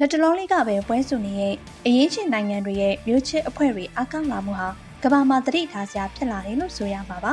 လက်တလုံးလေးကပဲပွဲစုနေရဲ့အရေးချင်းနိုင်ငံတွေရဲ့မျိုးချစ်အဖွဲ့တွေအကောင့်လာမှုဟာကမ္ဘာမှာတတိထားစရာဖြစ်လာတယ်လို့ဆိုရမှာပါ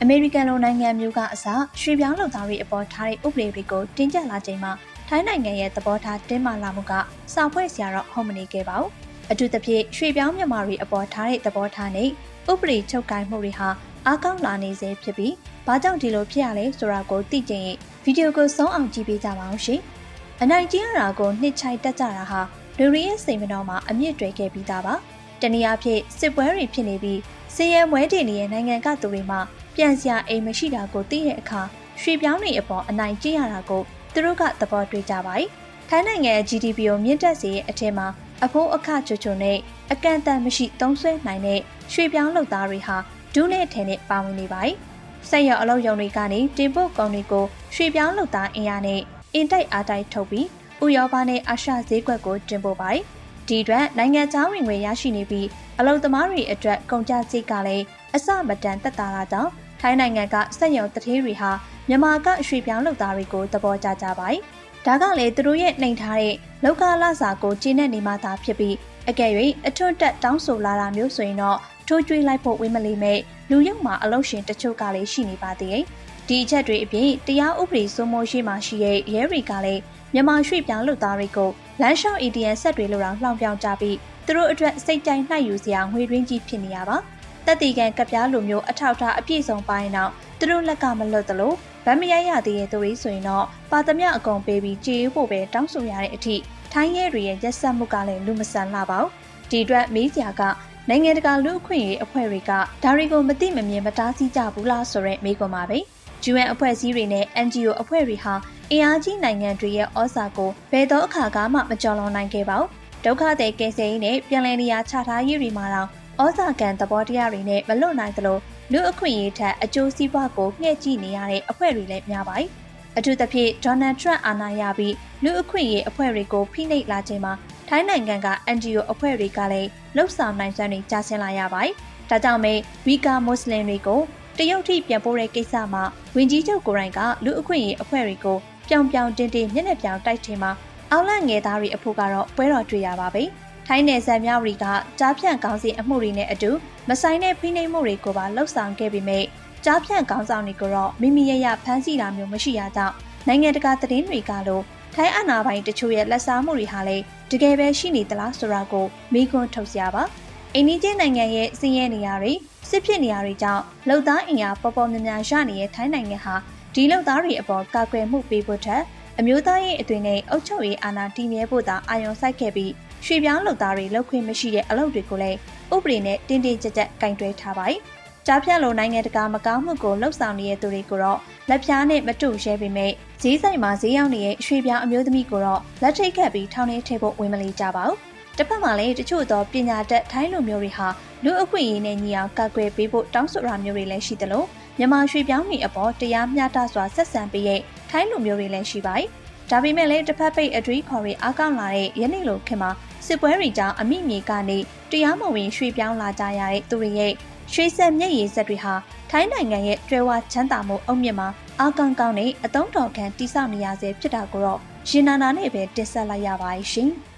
အမေရိကန်လိုနိုင်ငံမျိုးကအစရွှေပြောင်းလုပ်သားတွေအပေါ်ထားတဲ့ဥပဒေတွေကိုတင်းကျပ်လာချိန်မှာထိုင်းနိုင်ငံရဲ့သဘောထားတင်းမာလာမှုကစာဖွဲ့စရာတော့ဟုတ်မနေခဲ့ပါဘူးအထူးသဖြင့်ရွှေပြောင်းမြန်မာတွေအပေါ်ထားတဲ့သဘောထားနဲ့ဥပဒေချုပ်ကိုင်မှုတွေဟာအကောင့်လာနေစေဖြစ်ပြီးဘာကြောင့်ဒီလိုဖြစ်ရလဲဆိုတာကိုသိကျင်ရင်ဗီဒီယိုကိုဆုံးအောင်ကြည့်ပေးကြပါအောင်ရှင်။ အနိုင်ကျင့်ရတာကိုနှစ်ချိုက်တက်ကြတာဟာလူရီရဲ့စိတ်မနှောမှာအမြင့်တွေခဲ့ပြီးသားပါ။တနည်းအားဖြင့်စစ်ပွဲတွေဖြစ်နေပြီးစီရဲမွဲတင်နေတဲ့နိုင်ငံကသူတွေမှာပြန်စရာအိမ်မရှိတာကိုသိတဲ့အခါရွှေပြောင်းတွေအပေါ်အနိုင်ကျင့်ရတာကိုသူတို့ကသဘောတွေ့ကြပါ යි ။ထိုင်းနိုင်ငံရဲ့ GDP ကိုမြင့်တက်စေတဲ့အထက်မှာအဖိုးအခချွချွနဲ့အကန့်အသတ်မရှိသုံးဆွဲနိုင်တဲ့ရွှေပြောင်းလုပ်သားတွေဟာဒူးနဲ့ထဲနဲ့ပါဝင်နေပါ යි ။ဆက်ရအလုပ်ရုံတွေကနေတင်ပို့ကုန်တွေကိုရွှေပြောင်းလုပ်သားအင်အားနဲ့ အင်တိုက်အားတိုက်ထုတ်ပြီးဥရောပနဲ့အာရှဈေးကွက်ကိုတင်ပို့ပါ යි ။ဒီအတွက်နိုင်ငံခြားဝင်ငွေရရှိနေပြီးအလုပ်သမားတွေအတွက်ကုန်ကျစရိတ်ကလည်းအစမတန်တက်တာလာကြောင်းထိုင်းနိုင်ငံကစက်ရုံတထေးတွေဟာမြန်မာကရွှေပြောင်းလုပ်သားတွေကိုသဘောကျကြပါ යි ။ဒါကလည်းသူတို့ရဲ့နှိမ်ထားတဲ့လောက်ကလစာကိုကျင်းနေနေမှသာဖြစ်ပြီးအကယ်၍အထွတ်တက်တောင်းဆိုလာတာမျိုးဆိုရင်တော့ထိုးကျွေးလိုက်ဖို့ဝေးမလိမ့်မဲ့ လူရုပ်မှာအလုပ်ရှင်တချို့ကလည်းရှိနေပါသေးတယ်။ဒီအချက်တွေအပြင်တရားဥပဒေစိုးမိုးရှိမှရှိတဲ့ရဲတွေကလည်းမြန်မာရွှေ့ပြောင်းလုပ်သားတွေကိုလမ်းလျှောက် ATM ဆက်တွေလိုတော့လှောင်ပြောင်ကြပြီးသူတို့အတွက်စိတ်ကြိုက်နှိုက်ယူစရာငွေရင်းကြီးဖြစ်နေရပါ။တက်တီကန်ကပြားလိုမျိုးအထောက်ထားအပြည့်စုံပိုင်းတော့သူတို့လက်ကမလွတ်သလိုဗမ်းမရရသေးတဲ့သူတွေဆိုရင်တော့ပါသမျှအကုန်ပေးပြီးကြေးဖို့ပဲတောင်းဆိုရတဲ့အထိထိုင်းရဲတွေရဲ့ရက်ဆက်မှုကလည်းလူမဆန်လှပါဘူး။ဒီအတွက်မေးစရာကနိုင်ငံတကာလူအခွင့်အရေးအဖွဲ့တွေကဒါတွေကိုမသိမမြင်မတားဆီးကြဘူးလားဆိုတဲ့မေးခွန်းပါပဲ။ UN အဖွဲ့အစည်းတွေနဲ့ NGO အဖွဲ့တွေဟာအင်အားကြီးနိုင်ငံတွေရဲ့ဩဇာကိုဘယ်တော့အခါမှမကျော်လွန်နိုင်ခဲ့ပါဘူး။ဒုက္ခသည်ကယ်ဆယ်ရေးနဲ့ပြည်လည်နေရာချထားရေးတွေမှာတော့ဩဇာကံသဘောတရားတွေနဲ့မလွတ်နိုင်သလိုလူအခွင့်အရေးထက်အကျိုးစီးပွားကိုငှဲ့ကြည့်နေရတဲ့အဖွဲ့တွေလည်းများပါတယ်။အထူးသဖြင့်ဒေါ်နယ်ထရန့်အာဏာရပြီးလူအခွင့်အရေးအဖွဲ့တွေကိုဖိနှိပ်လာခြင်းမှာ ထိုင်းနိုင်ငံက NGO အဖွဲ့တွေကလည်းလှုပ်ဆောင်နိုင်စွမ်းတွေကြာဆင်းလာရပါတယ်။ဒါကြောင့်မဲဝီကာမွတ်စလင်တွေကိုတရုတ်ထိပြန်ပို့တဲ့ကိစ္စမှာဝင်ကြီးချုပ်ကိုယ်တိုင်ကလူအခွင့်အရေးအဖွဲ့တွေကိုပြောင်ပြောင်တင်းတင်းမျက်နှာပြောင်တိုက်ထင်မှာအောက်လန့်ငယ်သားတွေအဖို့ကတော့ပွဲတော်တွေ့ရပါပဲ။ထိုင်းနယ်စပ်မြောက်ရီကကြားဖြန့်ကောင်းစီအမှုတွေနဲ့အတူမဆိုင်တဲ့ဖိနှိပ်မှုတွေကိုပါလှုပ်ဆောင်ခဲ့ပေမဲ့ကြားဖြန့်ကောင်းဆောင်တွေကိုတော့မိမိရရဖမ်းဆီးတာမျိုးမရှိရကြောင်းနိုင်ငံတကာသတင်းတွေကလို့ ထိုင်းအာဏာပိုင်တချို့ရဲ့လက်စားမှုတွေဟာလည်းတကယ်ပဲရှိနေသလားဆိုတာကိုမေးခွန်းထုတ်စရာပါအိန္ဒိယနိုင်ငံရဲ့စည်ရဲနေရာတွေစစ်ဖြစ်နေရာတွေကြောင့်လုံသားအင်အားပေါ်ပေါ်များများရနေတဲ့ထိုင်းနိုင်ငံဟာဒီလုံသားတွေအပေါ်ကာကွယ်မှုပေးဖို့ထက်အမျိုးသားရေးအသွင်နဲ့အုပ်ချုပ်ရေးအာဏာတည်မြဲဖို့သာအာရုံစိုက်ခဲ့ပြီးရွှေပြောင်းလုံသားတွေလောက်ခွင့်မရှိတဲ့အလုပ်တွေကိုလည်းဥပဒေနဲ့တင်းတင်းကြပ်ကြပ်ကင်တွယ်ထားပါတယ်။ ကြားဖြတ်လိုနိုင်ငံတကာမကောင်းမှုကိုလှုပ်ဆောင်နေတဲ့သူတွေကိုတော့လက်ဖြားနဲ့မတူရဲပေမဲ့ဈေးဆိုင်မှာဈေးရောက်နေတဲ့ရွှေပြောင်းအမျိုးသမီးကိုတော့လက်ထိတ်ခတ်ပြီးထောင်းထဲထည့်ဖို့ဝင်မလီကြပါဘူး။တစ်ဖက်မှာလည်းတချို့သောပညာတတ်ထိုင်းလူမျိုးတွေဟာလူအခွင့်အရေးနဲ့ညီအောင်ကာကွယ်ပေးဖို့တောင်းဆိုတာမျိုးတွေလည်းရှိသလိုမြန်မာရွှေပြောင်းတွေအပေါ်တရားမျှတစွာဆက်ဆံပေးရဲ့ထိုင်းလူမျိုးတွေလည်းရှိပါတယ်။ဒါပေမဲ့လည်းတစ်ဖက်ပိတ်အတွေးခေါ်တွေအားကောင်းလာတဲ့ယနေ့လိုခင်မှာစစ်ပွဲတွေကြောင့်အမိမြေကနေတရားမဝင်ရွှေပြောင်းလာကြရတဲ့သူတွေရဲ့ ရွှေဆက်မျက်ရည်ဆက်တွေဟာထိုင်းနိုင်ငံရဲ့ကျွဲဝချမ်းသာမှုအုံမြင့်မှာအာကောင်းကောင်းနဲ့အတုံးတော်ခံတိစောက်နေရဆဲဖြစ်တာကိုတော့ရှင်နာနာနဲ့ပဲတင်ဆက်လိုက်ရပါရှင်။